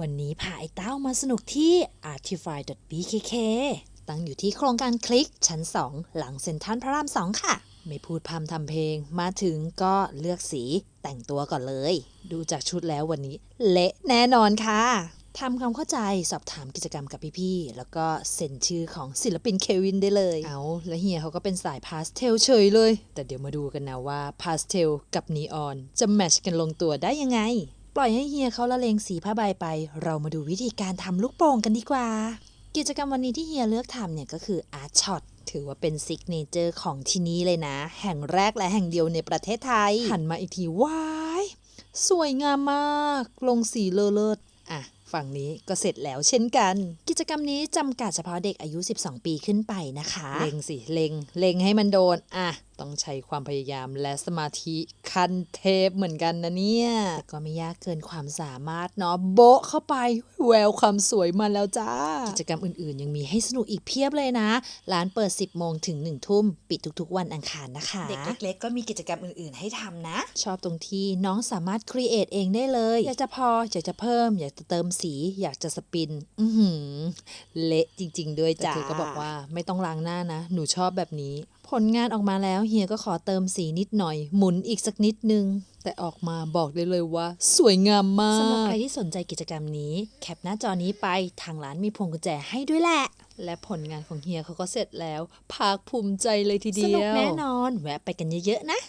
วันนี้พาไอ้เต้ามาสนุกที่ artify.bkk ตั้งอยู่ที่โครงการคลิกชั้น 2 หลังเซ็นทรัลพระราม 2 ค่ะ ไม่พูดพร่ำทำเพลง มาถึงก็เลือกสีแต่งตัวก่อนเลย ดูจากชุดแล้ววันนี้ เละแน่นอนค่ะทำความเข้าใจสอบถามกิจกรรมกับพี่ๆ แล้วก็เซ็นชื่อของศิลปินเควินได้เลย เอาแล้วเฮียเขาก็เป็นสายพาสเทลเฉยเลย แต่เดี๋ยวมาดูกันนะว่าพาสเทลกับนีออนจะแมชกันลงตัวได้ยังไง ปล่อยให้เฮียเขาละเลงสีผ้าใบไป เรามาดูวิธีการทำลูกโป่งกันดีกว่า กิจกรรมวันนี้ที่เฮียเลือกทำเนี่ยก็คืออาร์ตช็อตถือว่าเป็นซิกเนเจอร์ของที่นี้เลยนะ แห่งแรกและแห่งเดียวในประเทศไทย หันมาอีกทีว้าย สวยงามมาก ลงสีเลอเลิศอะฝั่งนี้ก็เสร็จแล้วเช่นกัน กิจกรรมนี้จำกัดเฉพาะเด็กอายุ 12 ปีขึ้นไปนะคะ เล็งสิ เล็ง เล็งให้มันโดน อะ ต้องใช้ความพยายามและสมาธิขั้นเทพเหมือนกันนะเนี่ยแต่ก็ไม่ยากเกินความสามารถเนาะโบ๊ะเข้าไปแววความสวยมาแล้วจ้า กิจกรรมอื่นๆ ยังมีให้สนุกอีกเพียบเลยนะ ร้านเปิด 10 โมงถึง 1 ทุ่ม ปิดทุกๆ วันอังคารนะคะ เด็กเล็กๆ ก็มีกิจกรรมอื่นๆ ให้ทำนะ ชอบตรงที่น้องสามารถครีเอทเองได้เลย อยากจะพอ อยากจะเพิ่ม อยากจะเติมสี อยากจะสปิน อือหือ เละจริง ๆ ด้วยจ้าเธอก็บอกว่าไม่ต้องล้างหน้านะ หนูชอบแบบนี้ ผลงานออกมาแล้วเฮียก็ขอเติมสีนิดหน่อย หมุนอีกสักนิดนึง แต่ออกมาบอกได้เลยว่า สวยงามมากสำหรับใครที่สนใจกิจกรรมนี้ แคปหน้าจอนี้ไปทางร้านมีพวงกุญแจให้ด้วยแหละ และผลงานของเฮียเขาก็เสร็จแล้วภาคภูมิใจเลยทีเดียวสนุกแน่นอนแวะไปกันเยอะๆนะ